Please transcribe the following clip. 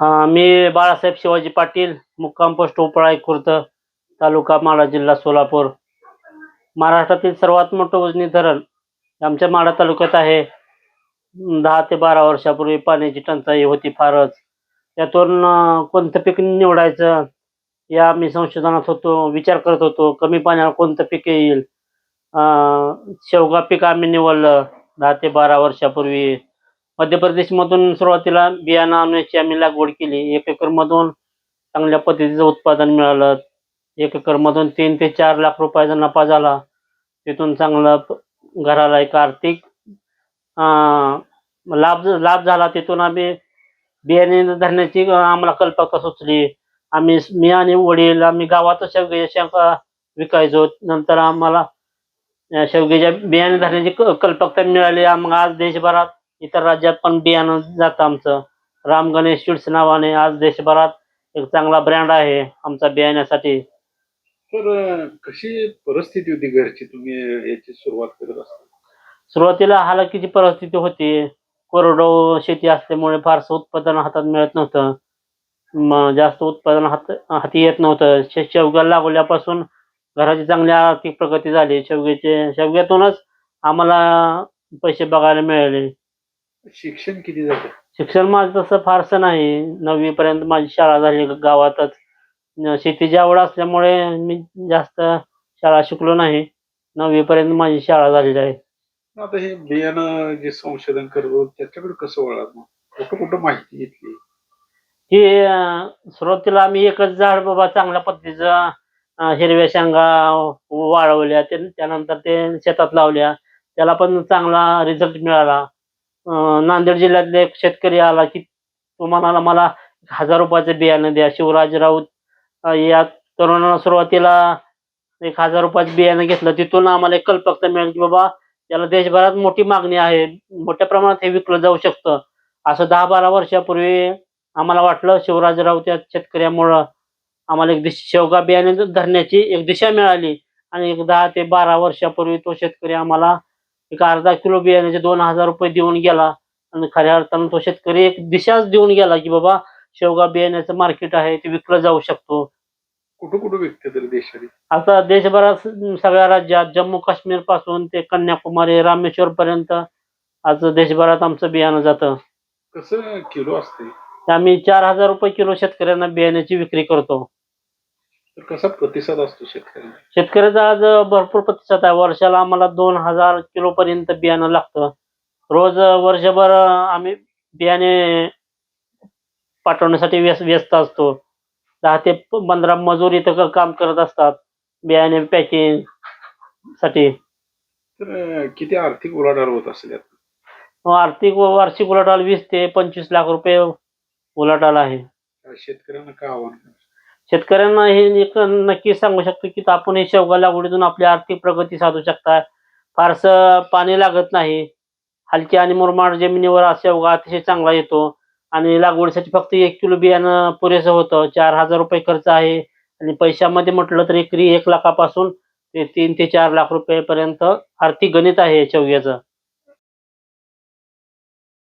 मी बाळासाहेब शिवाजी पाटील मुक्काम पोस्ट उपळा खुर्द तालुका माढा जिल्हा सोलापूर. महाराष्ट्रातील सर्वात मोठं उजनी धरण आमच्या माढा तालुक्यात आहे. दहा ते बारा वर्षापूर्वी पाण्याची टंचाई होती फारच. त्यातून कोणतं पीक निवडायचं या मी संशोधनात होतो विचार करत होतो कमी पाण्यावर कोणतं पीक येईल? शेवगा पीक आम्ही निवडलं दहा ते बारा वर्षापूर्वी. मध्य प्रदेशमधून सुरुवातीला बियाणं आणण्याची आम्ही लागवड केली. एक एकरमधून चांगल्या पद्धतीचं उत्पादन मिळालं. एक एकरमधून तीन ते चार लाख रुपयाचा नफा झाला. तिथून चांगलं घराला एक आर्थिक लाभ लाभ झाला. तिथून आम्ही बियाणे धरण्याची आम्हाला कल्पना सुचली. आम्ही मी आणि वडील आम्ही गावातच शेवग्याच्या शेंगा विकायचो. नंतर आम्हाला शेवग्याच्या बियाणे धरण्याची क- कल्पकता मिळाली. मग आज देशभरात इतर राज्यात पण बियाणं जातं आमचं. राम गणेश स्वीट्स नावाने आज देशभरात एक चांगला ब्रँड आहे आमचा बियाण्यासाठी. तर कशी परिस्थिती होती घरची? तुम्ही याची सुरुवात करत असता. सुरुवातीला हालाकीची परिस्थिती होती. कोरडो शेती असल्यामुळे फारसं उत्पादन हातात मिळत नव्हतं. मग जास्त उत्पादन हात हाती येत नव्हतं. शे शेवगा लागवल्यापासून घराची चांगली आर्थिक प्रगती झाली. शेवग्याचे शेवग्यातूनच आम्हाला पैसे बघायला मिळाले. शिक्षण किती झालं? शिक्षण माझं तसं फारसं नाही. नववी पर्यंत माझी शाळा झाली गावातच. न- शेतीची आवड असल्यामुळे मी जास्त शाळा शिकलो नाही. नववी पर्यंत माझी शाळा झालेली आहे. आता हे बियाणं जे संशोधन करतो त्याच्याकडे कसं वळाल मग? कुठं कुठं माहिती घेतली? ही अं, सुरुवातीला आम्ही एकच झाड बाबा चांगल्या पद्धतीचं अं, हिरव्या शेंगा वाळवल्या. ते त्यानंतर ते शेतात लावल्या. त्याला पण चांगला रिझल्ट मिळाला. नांदेड जिल्ह्यातले एक शेतकरी आला की तो म्हणाला मला हजार रुपयाचं बियाणं द्या. शिवराज राऊत या तरुणाला सुरुवातीला एक हजार रुपयाचं बियाणं घेतलं. तिथून आम्हाला एक कल्पकता मिळाली की बाबा याला देशभरात मोठी मागणी आहे. मोठ्या प्रमाणात हे विकलं जाऊ शकतं. असं दहा बारा वर्षापूर्वी आम्हाला वाटलं. शिवराज राऊत या शेतकऱ्यामुळं आम्हाला एक दिश शेवगा बियाणे धरण्याची एक दिशा मिळाली. आणि एक दहा ते बारा वर्षापूर्वी तो शेतकरी आम्हाला एक अर्धा किलो बियाण्याचे दोन हजार रुपये देऊन गेला. आणि खऱ्या अर्थानं तो शेतकरी एक दिशाच देऊन गेला की बाबा शेवगा बियाण्याचं मार्केट आहे ते विकलं जाऊ शकतो. कुठं कुठं विकते तरी देशात आता देशभरात सगळ्या राज्यात जम्मू काश्मीरपासून ते कन्याकुमारी रामेश्वर पर्यंत आज देशभरात आमचं बियाणं जातं. कसं किलो असते? आम्ही चार हजार रुपये किलो शेतकऱ्यांना बियाण्याची विक्री करतो. तर कसा प्रतिसाद असतो शेतकऱ्यांना? शेतकऱ्याचा आज भरपूर प्रतिसाद आहे. वर्षाला आम्हाला दोन हजार किलो पर्यंत बियाणं लागतं. रोज वर्षभर आम्ही बियाणे पाठवण्यासाठी व्यस्त व्यस्त असतो. दहा ते पंधरा मजूर इथं काम करत असतात. बियाणे पॅकिंगसाठी. तर किती आर्थिक उलाढाल होत असेल यात? आर्थिक व वार्षिक उलाढाल वीस ते पंचवीस लाख रुपये उलाढाल आहे. शेतकऱ्यांना काय आव्हान? शेतकऱ्यांना हे एक नक्की सांगू शकतो की आपण हे शेवगा लागवडीतून आपली आर्थिक प्रगती साधू शकता. फारसं पाणी लागत नाही. हलक्या आणि मुरमाड जमिनीवर हा शेवगा अतिशय चांगला येतो. आणि लागवडीसाठी फक्त एक किलो बियाणं पुरेसं होतं. चार हजार रुपये खर्च आहे. आणि पैशामध्ये म्हटलं तर एकरी एक लाखापासून ते तीन ते चार लाख रुपयेपर्यंत आर्थिक गणित आहे शेवग्याचं.